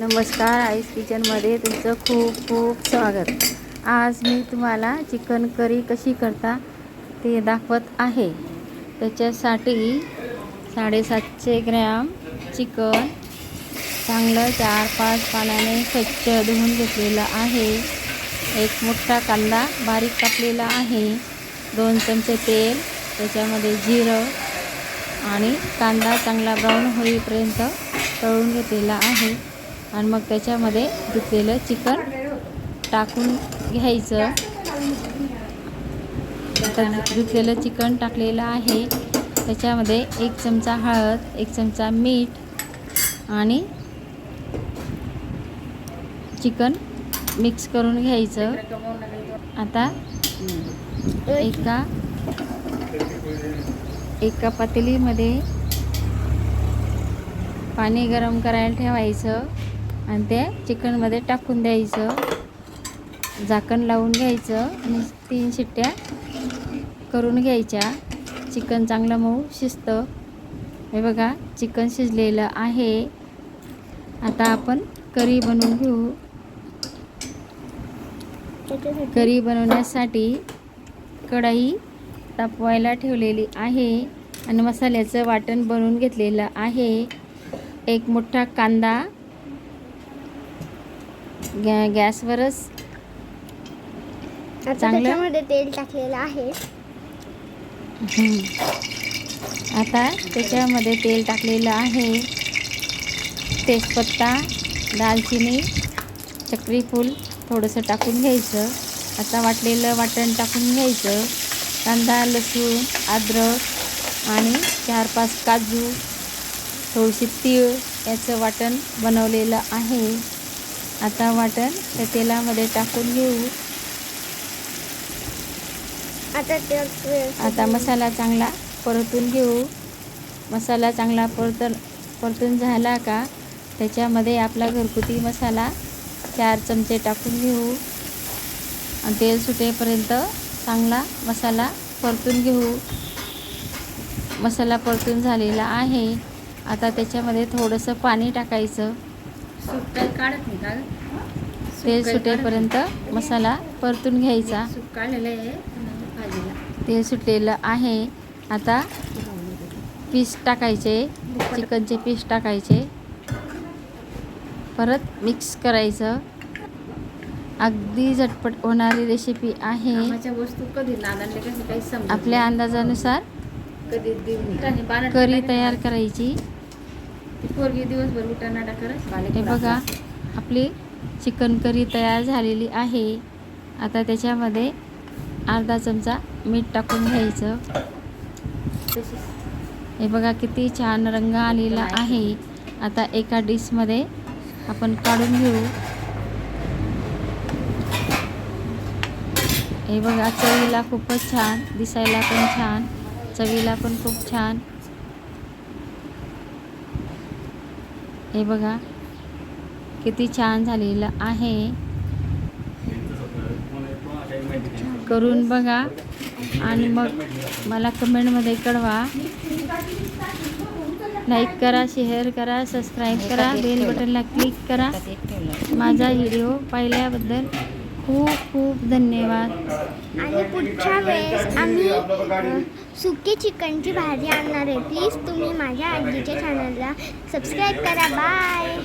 नमस्कार आईस किचनमध्ये तुमचं खूप खूप स्वागत. आज मी तुम्हाला चिकन करी कशी करता ते दाखवत आहे. त्याच्यासाठी साडेसातशे ग्रॅम चिकन चांगलं चार पाच पाण्याने स्वच्छ धुवून घेतलेलं आहे. एक मोठा कांदा बारीक कापलेला आहे. दोन चमचे तेल त्याच्यामध्ये जिरं आणि कांदा चांगला ब्राऊन होईपर्यंत तळून घेतलेला आहे. आणि मग त्याच्यामध्ये धुतलेलं चिकन टाकून घ्यायचं. आता धुतलेलं चिकन टाकलेलं आहे. त्याच्यामध्ये एक चमचा हळद एक चमचा मीठ आणि चिकन मिक्स करून घ्यायचं. आता एका एका पातेलीमध्ये पाणी गरम करायला ठेवायचं. आणि ते चिकनमध्ये टाकून द्यायचं. झाकण लावून घ्यायचं आणि तीन शिट्ट्या करून घ्यायच्या. चिकन चांगलं मऊ शिजतं. हे बघा चिकन शिजलेलं आहे. आता आपण करी बनवून घेऊ. करी बनवण्यासाठी कढाई तापवायला ठेवलेली आहे आणि मसाल्याचं वाटण बनवून घेतलेलं आहे. एक मोठा कांदा गॅ गॅसवरच. आता चांगलं? त्याच्यामध्ये तेल टाकलेलं आहे. हम्म. आता त्याच्यामध्ये तेल टाकलेलं आहे. तेजपत्ता दालचिनी चक्री फूल थोडंसं टाकून घ्यायचं. आता वाटलेलं वाटण टाकून घ्यायचं. कांदा लसूण अद्रक आणि चार पाच काजू थोडीशी तीळ याचं वाटण बनवलेलं आहे. आता वाटण त्या तेलामध्ये टाकून घेऊ. आता आता मसाला चांगला परतून घेऊ. मसाला चांगला परतन परतून झाला का त्याच्यामध्ये आपला घरगुती मसाला चार चमचे टाकून घेऊ. आणि तेल सुटेपर्यंत चांगला मसाला परतून घेऊ. मसाला परतून झालेला आहे. आता त्याच्यामध्ये थोडंसं पाणी टाकायचं. सूप काही काढत नाही का ग? सूप तेल सुटेपर्यंत मसाला परतून घ्यायचा. सूप काढलेलं आहे भाजीला. तेल सुटलेलं आहे. आता पीस टाकायचे चिकनचे पीस टाकायचे. परत मिक्स करायचं. अगदी झटपट होणारी रेसिपी आहे. वस्तू कधी आपल्या अंदाजानुसार. कधी करी तयार करायची. पोरगी दिवसभर उठानाटा करत हे बघा आपली चिकन करी तयार झालेली आहे. आता त्याच्यामध्ये अर्धा चमचा मीठ टाकून घ्यायचं. हे बघा किती छान रंग आलेला आहे. आता एका डिशमध्ये आपण काढून घेऊ. हे बघा चवीला खूपच छान दिसायला पण छान चवीला पण खूप छान. हे बघा किती छान झालेलं आहे. करून बघा आणि मग मला कमेंटमध्ये कळवा. लाईक करा शेअर करा सबस्क्राईब करा बेल बटनला क्लिक करा. माझा व्हिडिओ पाहिल्याबद्दल खूप खूप धन्यवाद. आणि पुढच्या वेळेस आम्ही सुकी चिकनची भाजी आणणार आहे. प्लीज तुम्ही माझ्या आजीच्या चॅनलला सबस्क्राईब करा. बाय